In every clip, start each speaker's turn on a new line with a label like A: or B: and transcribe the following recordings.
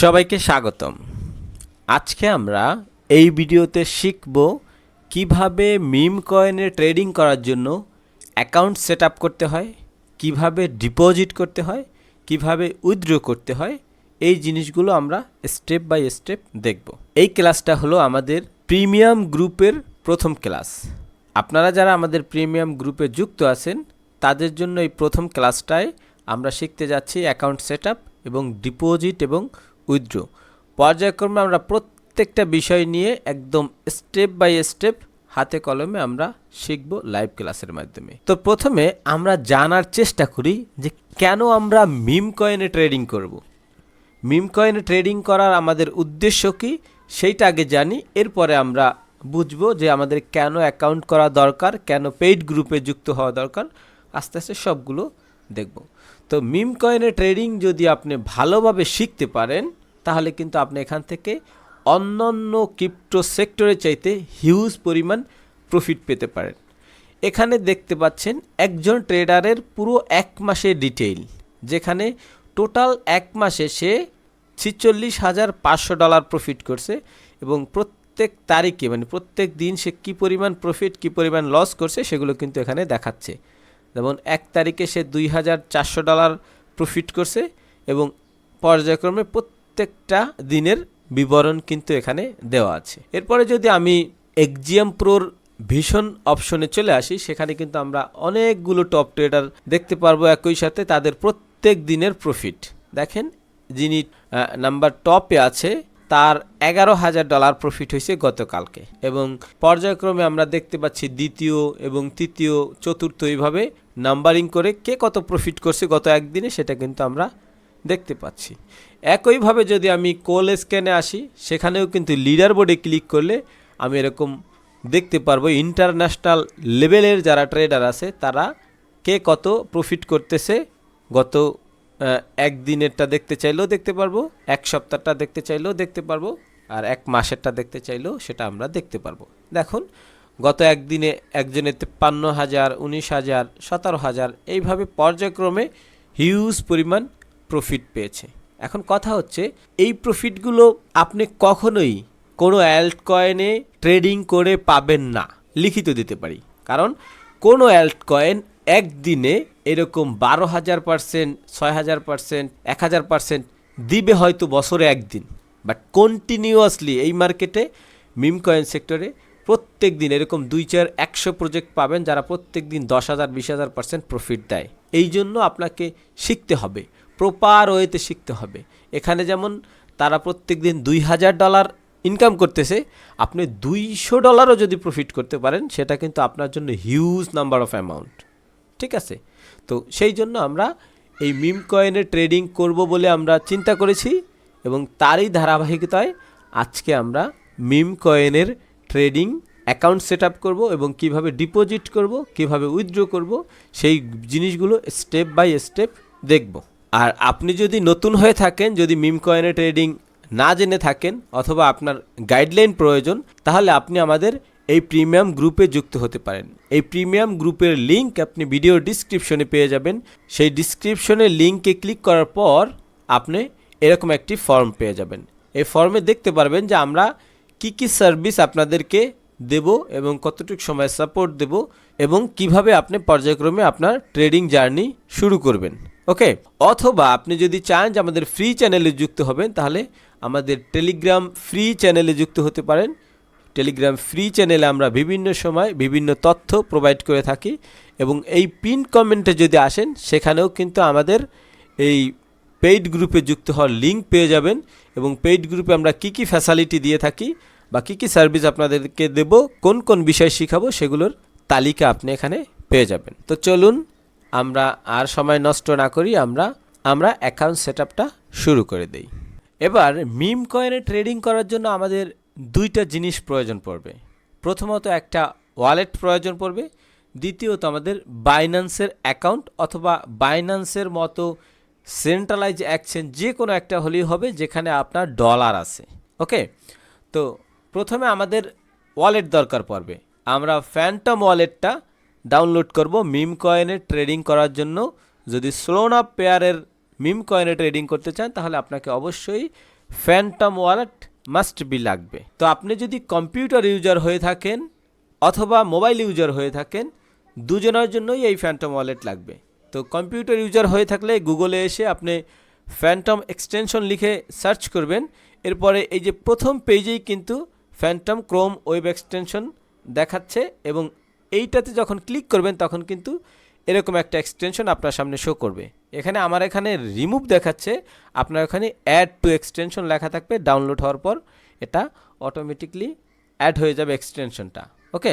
A: সবাইকে স্বাগতম। আজকে আমরা এই ভিডিওতে শিখব কীভাবে মিম কয়েনে ট্রেডিং করার জন্য অ্যাকাউন্ট সেট করতে হয়, কীভাবে ডিপোজিট করতে হয়, কীভাবে উইথড্র করতে হয়, এই জিনিসগুলো আমরা স্টেপ বাই স্টেপ দেখব। এই ক্লাসটা হলো আমাদের প্রিমিয়াম গ্রুপের প্রথম ক্লাস। আপনারা যারা আমাদের প্রিমিয়াম গ্রুপে যুক্ত আছেন, তাদের জন্য এই প্রথম ক্লাসটায় আমরা শিখতে যাচ্ছি অ্যাকাউন্ট সেট এবং ডিপোজিট এবং উইথড্র। পর্যায়ক্রমে আমরা প্রত্যেকটা বিষয় নিয়ে একদম স্টেপ বাই স্টেপ, হাতে কলমে আমরা শিখব লাইভ ক্লাসের মাধ্যমে। তো প্রথমে আমরা জানার চেষ্টা করি যে কেন আমরা মিম কয়েনে ট্রেডিং করব। মিম কয়েনে ট্রেডিং করার আমাদের উদ্দেশ্য কি সেইটা আগে জানি, এরপরে আমরা বুঝব যে আমাদের কেন অ্যাকাউন্ট করা দরকার, কেন পেইড গ্রুপে যুক্ত হওয়া দরকার, আস্তে আস্তে সবগুলো দেখব। তো মিম কয়েনে ট্রেডিং যদি আপনি ভালোভাবে শিখতে পারেন তাহলে কিন্তু আপনি এখান থেকে অন্যান্য ক্রিপ্টো সেক্টরের চাইতে হিউজ পরিমাণ প্রফিট পেতে পারেন। এখানে দেখতে পাচ্ছেন একজন ট্রেডারের পুরো এক মাসের ডিটেইল, যেখানে টোটাল এক মাসে সে ছিচল্লিশ হাজার পাঁচশো ডলার প্রফিট করছে এবং প্রত্যেক তারিখে মানে প্রত্যেক দিন সে কী পরিমাণ প্রফিট, কী পরিমাণ লস করছে সেগুলো কিন্তু এখানে দেখাচ্ছে। যেমন এক তারিখে সে দুই হাজার চারশো ডলার প্রফিট করছে এবং পর্যায়ক্রমে প্রত্যেকটা দিনের বিবরণ কিন্তু এখানে দেওয়া আছে। এরপরে যদি আমি এক্সিএম প্রোর ভীষণ অপশনে চলে আসি, সেখানে কিন্তু আমরা অনেকগুলো টপ ট্রেডার দেখতে পারব একই সাথে তাদের প্রত্যেক দিনের প্রফিট দেখেন, যিনি নাম্বার টপে আছে, তার এগারো হাজার ডলার প্রফিট হয়েছে গতকালকে। এবং পর্যায়ক্রমে আমরা দেখতে পাচ্ছি দ্বিতীয় এবং তৃতীয়, চতুর্থ এইভাবে নাম্বারিং করে কে কত প্রফিট করছে গত একদিনে, সেটা কিন্তু আমরা দেখতে পাচ্ছি। একইভাবে যদি আমি কোল স্ক্যানে আসি, সেখানেও কিন্তু লিডার বোর্ডে ক্লিক করলে আমি এরকম দেখতে পারব ইন্টারন্যাশনাল লেভেলের যারা ট্রেডার আছে, তারা কে কত প্রফিট করতেছে, গত একদিনেরটা দেখতে চাইলেও দেখতে পারব, এক সপ্তাহটা দেখতে চাইলেও দেখতে পারব, আর এক মাসেরটা দেখতে চাইলেও সেটা আমরা দেখতে পারব। দেখুন, গত একদিনে একজনের তেপ্পান্ন হাজার উনিশ হাজার সতেরো হাজার এইভাবে পর্যায়ক্রমে হিউজ পরিমাণ প্রফিট পেয়েছে। এখন কথা হচ্ছে, এই প্রফিটগুলো আপনি কখনোই কোনো অ্যাল্ট কয়েনে ট্রেডিং করে পাবেন না, লিখিত দিতে পারি। কারণ কোনো অ্যাল্ট কয়েন একদিনে এরকম বারো হাজার পার্সেন্ট ছয় হাজার পার্সেন্ট এক হাজার পার্সেন্ট দিবে হয়তো বছরে একদিন। বাট কন্টিনিউয়াসলি এই মার্কেটে মিম কয়েন সেক্টরে প্রত্যেক দিন এরকম দুই চার, একশো প্রজেক্ট পাবেন যারা প্রত্যেক দিন দশ হাজার, বিশ হাজার পার্সেন্ট প্রফিট দেয়। এই জন্য আপনাকে শিখতে হবে, প্রপার ওয়েতে শিখতে হবে। এখানে যেমন তারা প্রত্যেক দিন দুই হাজার ডলার ইনকাম করতেছে, আপনি দুইশো ডলারও যদি প্রফিট করতে পারেন, সেটা কিন্তু আপনার জন্য হিউজ নাম্বার অফ অ্যামাউন্ট ঠিক আছে? তো সেই জন্য আমরা এই মিম কয়েনে ট্রেডিং করব বলে আমরা চিন্তা করেছি এবং তারই ধারাবাহিকতায় আজকে আমরা মিম কয়েনের ট্রেডিং অ্যাকাউন্ট সেট আপ করব এবং কীভাবে ডিপোজিট করব, কীভাবে উইথড্র করব, সেই জিনিসগুলো স্টেপ বাই স্টেপ দেখব। আর আপনি যদি নতুন হয়ে থাকেন, যদি মিম কয়েনে ট্রেডিং না জেনে থাকেন অথবা আপনার গাইডলাইন প্রয়োজন, তাহলে আপনি আমাদের এই প্রিমিয়াম গ্রুপে যুক্ত হতে পারেন। এই প্রিমিয়াম গ্রুপের লিঙ্ক আপনি ভিডিও ডিসক্রিপশনে পেয়ে যাবেন। সেই ডিসক্রিপশনের লিঙ্কে ক্লিক করার পর আপনি এরকম একটি ফর্ম পেয়ে যাবেন। এই ফর্মে দেখতে পারবেন যে আমরা কি কি সার্ভিস আপনাদেরকে দেব এবং কতটুকু সময় সাপোর্ট দেব এবং কীভাবে আপনি পর্যায়ক্রমে আপনার ট্রেডিং জার্নি শুরু করবেন। ওকে? অথবা আপনি যদি চান যে আমাদের ফ্রি চ্যানেলে যুক্ত হবেন, তাহলে আমাদের টেলিগ্রাম ফ্রি চ্যানেলে যুক্ত হতে পারেন। টেলিগ্রাম ফ্রি চ্যানেলে আমরা বিভিন্ন সময় বিভিন্ন তথ্য প্রোভাইড করে থাকি এবং এই পিন কমেন্টে যদি আসেন, সেখানেও কিন্তু আমাদের এই পেইড গ্রুপে যুক্ত হওয়ার লিঙ্ক পেয়ে যাবেন এবং পেইড গ্রুপে আমরা কি কি ফ্যাসিলিটি দিয়ে থাকি বা কী কী সার্ভিস আপনাদেরকে দেব? কোন কোন বিষয় শিখাবো সেগুলোর তালিকা আপনি এখানে পেয়ে যাবেন। তো চলুন, আমরা আর সময় নষ্ট না করি, আমরা আমরা অ্যাকাউন্ট সেট আপটা শুরু করে দেই। এবার মিম কয়েনে ট্রেডিং করার জন্য আমাদের দুইটা জিনিস প্রয়োজন পড়বে। প্রথমত একটা ওয়ালেট প্রয়োজন পড়বে, দ্বিতীয়ত আমাদের বাইন্যান্সের অ্যাকাউন্ট অথবা বাইন্যান্সের মতো সেন্ট্রালাইজ এক্সচেঞ্জ যে কোনো একটা হলেই হবে, যেখানে আপনার ডলার আছে। ওকে তো প্রথমে আমাদের ওয়ালেট দরকার পড়বে। আমরা ফ্যান্টম ওয়ালেটটা ডাউনলোড করব মিম কয়েনে ট্রেডিং করার জন্য। যদি স্লোন আপ পেয়ারের মিম কয়েনে ট্রেডিং করতে চান, তাহলে আপনাকে অবশ্যই ফ্যান্টম ওয়ালেট মাস্ট বি লাগবে। তো আপনি যদি কম্পিউটার ইউজার হয়ে থাকেন অথবা মোবাইল ইউজার হয়ে থাকেন, দুজনের জন্যই এই ফ্যান্টম ওয়ালেট লাগবে। তো কম্পিউটার ইউজার হয়ে থাকলে গুগলে এসে আপনি ফ্যান্টম এক্সটেনশন লিখে সার্চ করবেন। এরপরে এই যে প্রথম পেজেই কিন্তু ফ্যান্টম ক্রোম ওয়েব এক্সটেনশন দেখাচ্ছে এবং এইটাতে যখন ক্লিক করবেন তখন কিন্তু এরকম একটা এক্সটেনশন আপনার সামনে শো করবে। এখানে আমার এখানে রিমুভ দেখাচ্ছে, আপনার এখানে অ্যাড টু এক্সটেনশন লেখা থাকবে ডাউনলোড হওয়ার পর এটা অটোমেটিকলি অ্যাড হয়ে যাবে এক্সটেনশনটা ওকে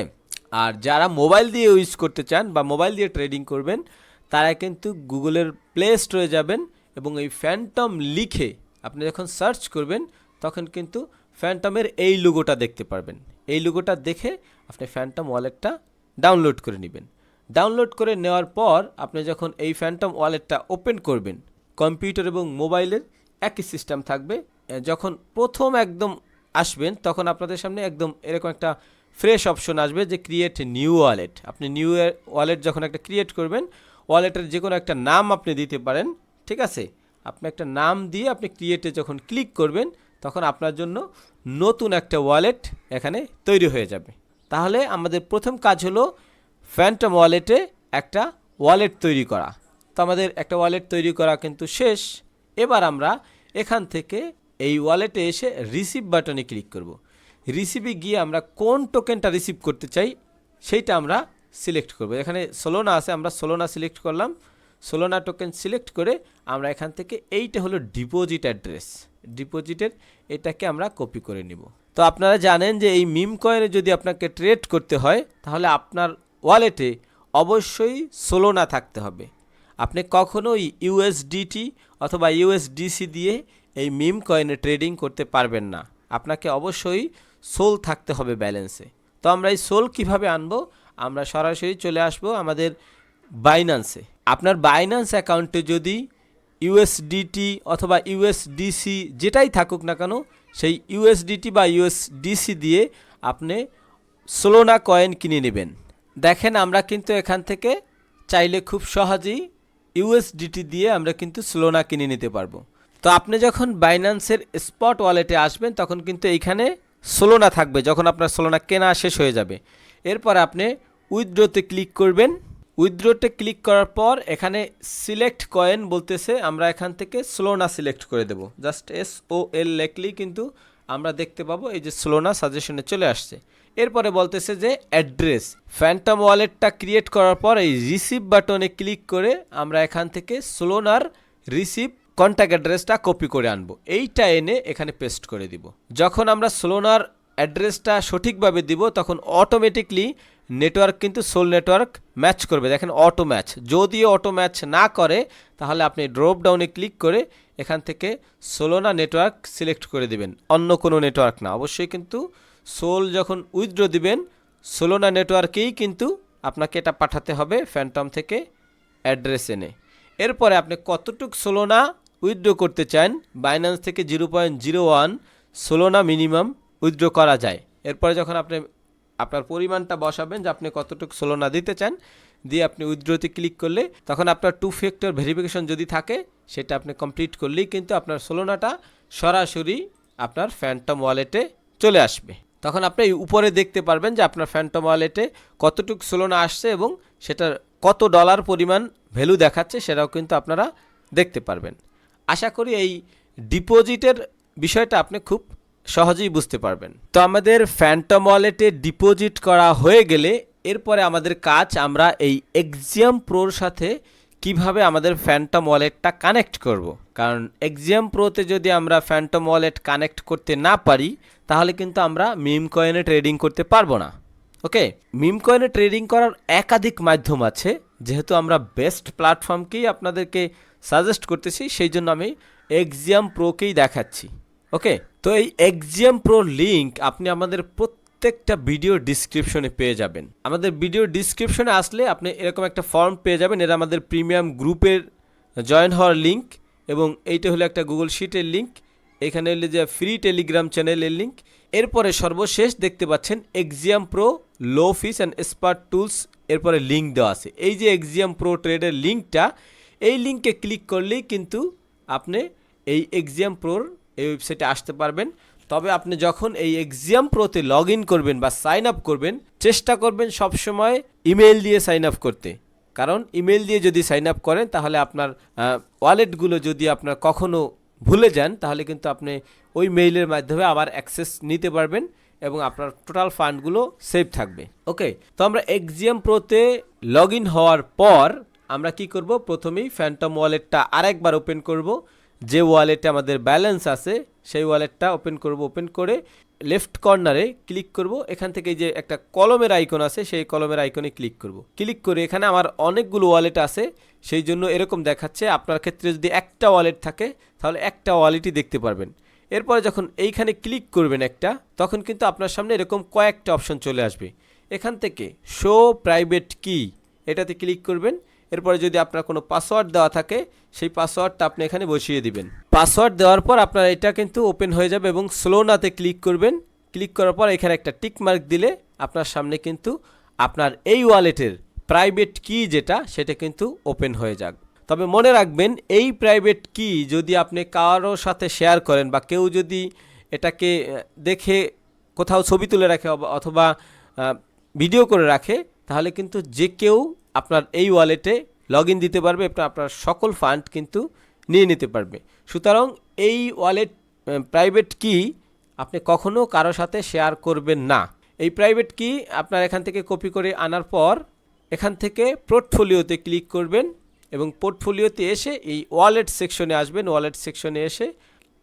A: আর যারা মোবাইল দিয়ে ইউজ করতে চান বা মোবাইল দিয়ে ট্রেডিং করবেন, তারা কিন্তু গুগলের প্লে স্টোরে যাবেন এবং এই ফ্যান্টম লিখে আপনি যখন সার্চ করবেন, তখন কিন্তু ফ্যান্টমের এই লোগোটা দেখতে পারবেন। এই লোগোটা দেখে আপনি ফ্যান্টম ওয়ালেটটা ডাউনলোড করে নেবেন। ডাউনলোড করে নেওয়ার পর আপনি যখন এই ফ্যান্টম ওয়ালেটটা ওপেন করবেন কম্পিউটার এবং মোবাইলের একই সিস্টেম থাকবে। যখন প্রথম একদম আসবেন, তখন আপনাদের সামনে একদম এরকম একটা ফ্রেশ অপশন আসবে যে ক্রিয়েট নিউ ওয়ালেট আপনি নিউ ওয়ালেট যখন একটা ক্রিয়েট করবেন ওয়ালেটের যে কোনো একটা নাম আপনি দিতে পারেন, ঠিক আছে? আপনি একটা নাম দিয়ে আপনি ক্রিয়েটে যখন ক্লিক করবেন তখন আপনার জন্য নতুন একটা ওয়ালেট এখানে তৈরি হয়ে যাবে। তাহলে আমাদের প্রথম কাজ হলো ফ্যান্টম ওয়ালেটে একটা ওয়ালেট তৈরি করা। তো আমাদের একটা ওয়ালেট তৈরি করা কিন্তু শেষ। এবার আমরা এখান থেকে এই ওয়ালেটে এসে রিসিভ বাটনে ক্লিক করব। রিসিভে গিয়ে আমরা কোন টোকেনটা রিসিভ করতে চাই, সেইটা আমরা সিলেক্ট করব। এখানে সোলোনা আছে, আমরা সোলোনা সিলেক্ট করলাম। সোলোনা টোকেন সিলেক্ট করে আমরা এখান থেকে এইটা হলো ডিপোজিট অ্যাড্রেস ডিপোজিটের এটাকে আমরা কপি করে নিব। তো আপনারা জানেন যে এই মিম কয়েনে যদি আপনাকে ট্রেড করতে হয়, তাহলে আপনার ওয়ালেটে অবশ্যই সোলোনা থাকতে হবে। আপনি কখনোই ইউএসডিটি অথবা ইউএসডিসি দিয়ে এই মিম কয়েনে ট্রেডিং করতে পারবেন না। আপনাকে অবশ্যই সোল থাকতে হবে ব্যালেন্সে তো আমরা এই সোল কীভাবে আনব? আমরা সরাসরি চলে আসব আমাদের বাইন্যান্সে আপনার বাইন্যান্স অ্যাকাউন্টে যদি ইউএসডিটি অথবা ইউএসডিসি যেটাই থাকুক না কেন, সেই ইউএসডিটি বা ইউএসডিসি দিয়ে আপনি সোলোনা কয়েন কিনে নেবেন। দেখেন আমরা কিন্তু এখান থেকে চাইলে খুব সহজেই ইউএসডিটি দিয়ে আমরা কিন্তু সোলোনা কিনে নিতে পারব। তো আপনি যখন বাইন্যান্সের স্পট ওয়ালেটে আসবেন, তখন কিন্তু এইখানে সোলোনা থাকবে, যখন আপনার সোলোনা কেনা শেষ হয়ে যাবে। এরপর আপনি উইথড্রোতে ক্লিক করবেন। উইথড্রোতে ক্লিক করার পর এখানে সিলেক্ট কয়েন বলতেছে, আমরা এখান থেকে স্লোনা সিলেক্ট করে দেব। জাস্ট এস ও এল লেখলেই কিন্তু আমরা দেখতে পাবো, এই যে স্লোনা সাজেশনে চলে আসছে। এরপরে বলতেছে যে অ্যাড্রেস। ফ্যান্টাম ওয়ালেটটা ক্রিয়েট করার পর এই রিসিভ বাটনে ক্লিক করে আমরা এখান থেকে স্লোনার রিসিভ কন্ট্যাক্ট অ্যাড্রেসটা কপি করে আনব। এইটা এনে এখানে পেস্ট করে দিব। যখন আমরা স্লোনার অ্যাড্রেসটা সঠিকভাবে দিব, তখন অটোমেটিকলি নেটওয়ার্ক কিন্তু সোল নেটওয়ার্ক ম্যাচ করবে। দেখেন অটো ম্যাচ। যদি অটো ম্যাচ না করে, তাহলে আপনি ড্রপ ডাউনে ক্লিক করে এখান থেকে সোলোনা নেটওয়ার্ক সিলেক্ট করে দিবেন। অন্য কোনো নেটওয়ার্ক না। অবশ্যই কিন্তু সোল যখন উইথড্র দিবেন সোলোনা নেটওয়ার্কেই কিন্তু আপনাকে এটা পাঠাতে হবে ফ্যান্টম থেকে অ্যাড্রেস এনে। এরপরে আপনি কতটুক সোলোনা উইথড্র করতে চান বাইন্যান্স থেকে zero point zero one Solana minimum withdraw করা যায়। এরপরে যখন আপনি আপনার পরিমাণটা বসাবেন যে আপনি কতটুকু সোলোনা দিতে চান, দিয়ে আপনি উইথড্রোতে ক্লিক করলে তখন আপনার টু ফ্যাক্টর ভেরিফিকেশন যদি থাকে, সেটা আপনি কমপ্লিট করলেই কিন্তু আপনার সোলোনাটা সরাসরি আপনার ফ্যান্টম ওয়ালেটে চলে আসবে। তখন আপনি উপরে দেখতে পারবেন যে আপনার ফ্যান্টম ওয়ালেটে কতটুকু সোলোনা আসছে এবং সেটার কত ডলার পরিমাণ ভ্যালু দেখাচ্ছে, সেটাও কিন্তু আপনারা দেখতে পারবেন। আশা করি এই ডিপোজিটের বিষয়টা আপনি খুব সহজেই বুঝতে পারবেন। তো আমাদের ফ্যান্টম ওয়ালেটে ডিপোজিট করা হয়ে গেলে এরপরে আমাদের কাজ আমরা এই এক্সিয়াম প্রোর সাথে কীভাবে আমাদের ফ্যান্টম ওয়ালেটটা কানেক্ট করব। কারণ এক্সিয়াম প্রোতে যদি আমরা ফ্যান্টম ওয়ালেট কানেক্ট করতে না পারি, তাহলে কিন্তু আমরা মিম কয়েনে ট্রেডিং করতে পারব না। ওকে? মিম কয়েনে ট্রেডিং করার একাধিক মাধ্যম আছে। যেহেতু আমরা বেস্ট প্ল্যাটফর্মকেই আপনাদেরকে সাজেস্ট করতেছি, সেই জন্য আমি এক্সিয়াম প্রোকেই দেখাচ্ছি। ওকে? তো এই এক্সিয়াম প্রো লিঙ্ক আপনি আমাদের প্রত্যেকটা ভিডিও ডিসক্রিপশনে পেয়ে যাবেন। আমাদের ভিডিও ডিসক্রিপশনে আসলে আপনি এরকম একটা ফর্ম পেয়ে যাবেন, এটা আমাদের প্রিমিয়াম গ্রুপের জয়েন হওয়ার লিঙ্ক এবং এইটা হলো একটা গুগল শিটের লিঙ্ক এখানে হলো যে ফ্রি টেলিগ্রাম চ্যানেলের লিঙ্ক এরপরে সর্বশেষ দেখতে পাচ্ছেন Axiom pro low fees and smart tools এরপরে লিঙ্ক দেওয়া আছে। এই যে এক্সিয়াম প্রো ট্রেডের লিঙ্কটা এই লিঙ্কে ক্লিক করলেই কিন্তু আপনি এই এক্সিয়াম প্রোর এই ওয়েবসাইটে আসতে পারবেন। তবে আপনি যখন এই এক্সাম প্রোতে লগ ইন করবেন বা সাইন আপ করবেন, চেষ্টা করবেন সবসময় ইমেল দিয়ে সাইন আপ করতে। কারণ ইমেল দিয়ে যদি সাইন আপ করেন, তাহলে আপনার ওয়ালেটগুলো যদি আপনার কখনো ভুলে যান, তাহলে কিন্তু আপনি ওই মেইলের মাধ্যমে আবার অ্যাক্সেস নিতে পারবেন এবং আপনার টোটাল ফান্ডগুলো সেভ থাকবে। ওকে তো আমরা এক্সিএম প্রোতে লগ ইন হওয়ার পর আমরা কি করব? প্রথমেই ফ্যান্টম ওয়ালেটটা আরেকবার ওপেন করব। যে ওয়ালেটে আমাদের ব্যালেন্স আছে, সেই ওয়ালেটটা ওপেন করব ওপেন করে লেফট কর্নারে ক্লিক করব। এখান থেকে যে একটা কলমের আইকন আছে, সেই কলমের আইকনে ক্লিক করব। ক্লিক করে এখানে আমার অনেকগুলো ওয়ালেট আছে, সেই জন্য এরকম দেখাচ্ছে। আপনার ক্ষেত্রে যদি একটা ওয়ালেট থাকে, তাহলে একটা ওয়ালেটই দেখতে পারবেন। এরপরে যখন এইখানে ক্লিক করবেন একটা, তখন কিন্তু আপনার সামনে এরকম কয়েকটা অপশন চলে আসবে। এখান থেকে শো প্রাইভেট কি এটাতে ক্লিক করবেন। এরপরে যদি আপনার কোনো পাসওয়ার্ড দেওয়া থাকে, সেই পাসওয়ার্ডটা আপনি এখানে বসিয়ে দিবেন। পাসওয়ার্ড দেওয়ার পর আপনার এটা কিন্তু ওপেন হয়ে যাবে এবং স্লো নাতে ক্লিক করবেন। ক্লিক করার পর এখানে একটা টিক মার্ক দিলে আপনার সামনে কিন্তু আপনার এই ওয়ালেটের প্রাইভেট কি যেটা, সেটা কিন্তু ওপেন হয়ে যাক। তবে মনে রাখবেন, এই প্রাইভেট কি যদি আপনি কারোর সাথে শেয়ার করেন বা কেউ যদি এটাকে দেখে কোথাও ছবি তুলে রাখে অথবা ভিডিও করে রাখে, তাহলে কিন্তু যে কেউ আপনার এই ওয়ালেটে লগ দিতে পারবে আপনার সকল ফান্ড কিন্তু নিয়ে নিতে পারবে। সুতরাং এই ওয়ালেট প্রাইভেট কি আপনি কখনো কারোর সাথে শেয়ার করবেন না। এই প্রাইভেট কি আপনার এখান থেকে কপি করে আনার পর এখান থেকে পোর্টফোলিওতে ক্লিক করবেন এবং পোর্টফোলিওতে এসে এই ওয়ালেট সেকশনে আসবেন। ওয়ালেট সেকশনে এসে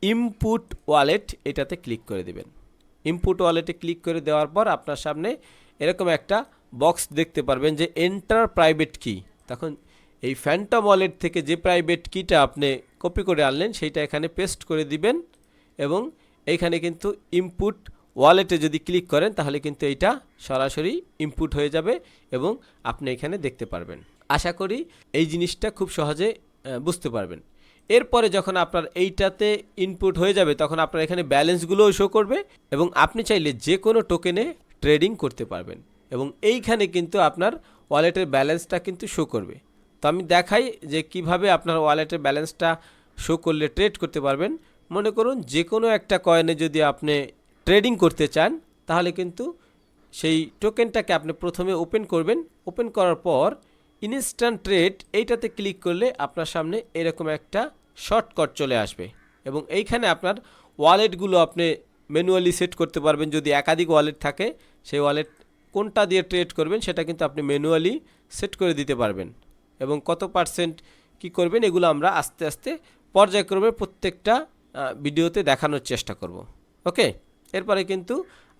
A: ইনপুট ওয়ালেট এটাতে ক্লিক করে দেবেন। ইনপুট ওয়ালেটে ক্লিক করে দেওয়ার পর আপনার সামনে এরকম একটা বক্স দেখতে পারবেন যে এন্টার প্রাইভেট কি তখন এই ফ্যান্টম ওয়ালেট থেকে যে প্রাইভেট কিটা আপনি কপি করে আনলেন, সেইটা এখানে পেস্ট করে দিবেন এবং এইখানে কিন্তু ইনপুট ওয়ালেটে যদি ক্লিক করেন, তাহলে কিন্তু এইটা সরাসরি ইনপুট হয়ে যাবে এবং আপনি এখানে দেখতে পারবেন। আশা করি এই জিনিসটা খুব সহজে বুঝতে পারবেন। এরপরে যখন আপনার এইটাতে ইনপুট হয়ে যাবে, তখন আপনার এখানে ব্যালেন্সগুলোও শো করবে এবং আপনি চাইলে যে কোনো টোকেনে ট্রেডিং করতে পারবেন। এবং এইখানে কিন্তু আপনার ওয়ালেটের ব্যালেন্সটা কিন্তু শো করবে। তো আমি দেখাই যে কীভাবে আপনার ওয়ালেটের ব্যালেন্সটা শো করলে ট্রেড করতে পারবেন। মনে করুন যে কোনো একটা কয়েনে যদি আপনি ট্রেডিং করতে চান, তাহলে কিন্তু সেই টোকেনটাকে আপনি প্রথমে ওপেন করবেন। ওপেন করার পর ইনস্ট্যান্ট ট্রেড এইটাতে ক্লিক করলে আপনার সামনে এরকম একটা শর্টকাট চলে আসবে এবং এইখানে আপনার ওয়ালেটগুলো আপনি ম্যানুয়ালি সেট করতে পারবেন। যদি একাধিক ওয়ালেট থাকে, সেই ওয়ালেট কোনটা দিয়ে ট্রেড করবেন সেটা কিন্তু আপনি ম্যানুয়ালি সেট করে দিতে পারবেন। এবং কত পার্সেন্ট কি করবেন এগুলো আমরা আস্তে আস্তে পর্যায়ক্রমে প্রত্যেকটা ভিডিওতে দেখানোর চেষ্টা করব। ওকে এরপরে কিন্তু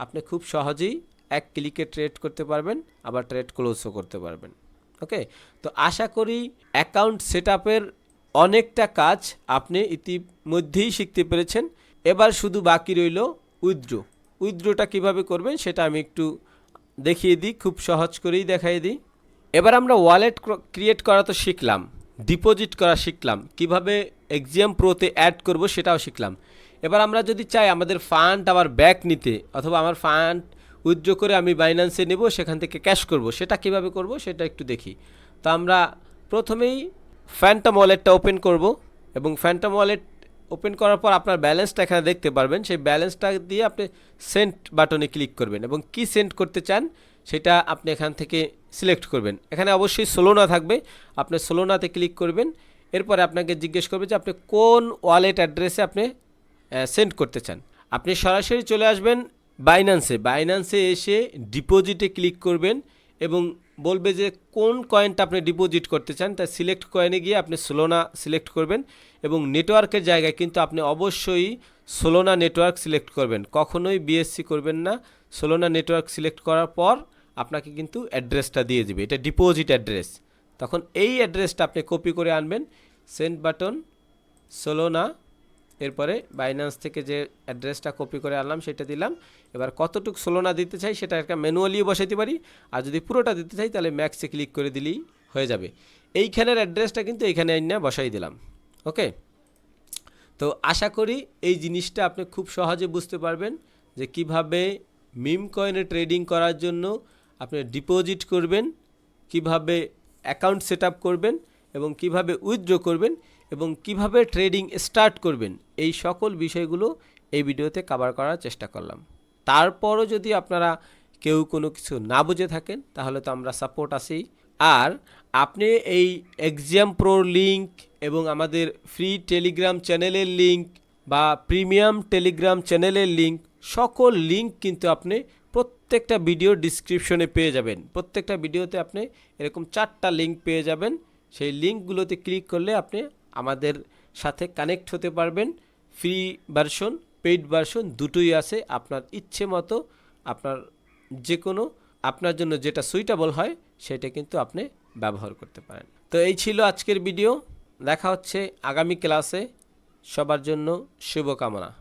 A: আপনি খুব সহজেই এক ক্লিকে ট্রেড করতে পারবেন, আবার ট্রেড ক্লোজও করতে পারবেন। ওকে তো আশা করি অ্যাকাউন্ট সেট অনেকটা কাজ আপনি ইতিমধ্যেই শিখতে পেরেছেন। এবার শুধু বাকি রইল উইথড্রো উইথড্রোটা কীভাবে করবেন সেটা আমি একটু দেখিয়ে দিই, খুব সহজ করেই দেখাই দিই। এবার আমরা ওয়ালেট ক্রিয়েট করা তো শিখলাম ডিপোজিট করা শিখলাম, কীভাবে এক্সিএম প্রোতে অ্যাড করব সেটাও শিখলাম। এবার আমরা যদি চাই আমাদের ফান্ড আবার ব্যাক নিতে, অথবা আমার ফান্ড উইথড্র করে আমি বাইন্যান্সে নেব, সেখান থেকে ক্যাশ করব, সেটা কীভাবে করব সেটা একটু দেখি। তো আমরা প্রথমেই ফ্যান্টম ওয়ালেটটা ওপেন করব, এবং ফ্যান্টম ওয়ালেট ওপেন করার পর আপনার ব্যালেন্সটা এখানে দেখতে পারবেন। সেই ব্যালেন্সটা দিয়ে আপনি সেন্ট বাটনে ক্লিক করবেন এবং কি সেন্ড করতে চান সেটা আপনি এখান থেকে সিলেক্ট করবেন। এখানে অবশ্যই সোলোনা থাকবে। আপনি সোলোনাতে ক্লিক করবেন। এরপরে আপনাকে জিজ্ঞেস করবে যে আপনি কোন ওয়ালেট অ্যাড্রেসে আপনি সেন্ড করতে চান। আপনি সরাসরি চলে আসবেন বাইন্যান্সে বাইন্যান্সে এসে ডিপোজিটে ক্লিক করবেন এবং বলবে যে কোন কয়েনটা আপনি ডিপোজিট করতে চান। তা সিলেক্ট কয়েনে গিয়ে আপনি সোলোনা সিলেক্ট করবেন। এবং নেটওয়ার্কের জায়গায় কিন্তু আপনি অবশ্যই সোলোনা নেটওয়ার্ক সিলেক্ট করবেন। কখনোই বিএসসি করবেন না। সোলোনা নেটওয়ার্ক সিলেক্ট করার পর আপনাকে কিন্তু অ্যাড্রেসটা দিয়ে দেবে। এটা ডিপোজিট অ্যাড্রেস তখন এই অ্যাড্রেসটা আপনি কপি করে আনবেন। সেন্ড বাটন সোলোনা এরপরে বাইন্যান্স থেকে যে অ্যাড্রেসটা কপি করে আনলাম, সেটা দিলাম। এবার কতটুকু সোলোনা দিতে চাই, সেটা একটা ম্যানুয়ালিও বসাইতে পারি। আর যদি পুরোটা দিতে চাই, তাহলে ম্যাক্সে ক্লিক করে দিলেই হয়ে যাবে। এইখানের অ্যাড্রেসটা কিন্তু এইখানে আইনা বসাই দিলাম। ওকে? তো আশা করি এই জিনিসটা আপনি খুব সহজে বুঝতে পারবেন যে কীভাবে মিম কয়েনে ট্রেডিং করার জন্য আপনি ডিপোজিট করবেন, কীভাবে অ্যাকাউন্ট সেট করবেন এবং কীভাবে উইথড্র করবেন এবং কীভাবে ট্রেডিং স্টার্ট করবেন, এই সকল বিষয়গুলো এই ভিডিওতে কভার করার চেষ্টা করলাম। তারপরও যদি আপনারা কেউ কোনো কিছু না বুঝে থাকেন, তাহলে তো আমরা সাপোর্ট আছি আর আপনি এই এক্সাম প্রোর লিঙ্ক এবং আমাদের ফ্রি টেলিগ্রাম চ্যানেলের লিঙ্ক বা প্রিমিয়াম টেলিগ্রাম চ্যানেলের লিঙ্ক সকল লিঙ্ক কিন্তু আপনি প্রত্যেকটা ভিডিও ডিসক্রিপশনে পেয়ে যাবেন। প্রত্যেকটা ভিডিওতে আপনি এরকম চারটা লিঙ্ক পেয়ে যাবেন। সেই লিঙ্কগুলোতে ক্লিক করলে আপনি আমাদের সাথে কানেক্ট হতে পারবেন। ফ্রি ভার্সন পেইড ভার্সন দুটোই আছে। আপনার ইচ্ছে মতো আপনার যে কোনো আপনার জন্য যেটা সুইটেবল হয়, সেটা কিন্তু আপনি ব্যবহার করতে পারেন। তো এই ছিল আজকের ভিডিও দেখা হচ্ছে আগামী ক্লাসে। সবার জন্য শুভকামনা।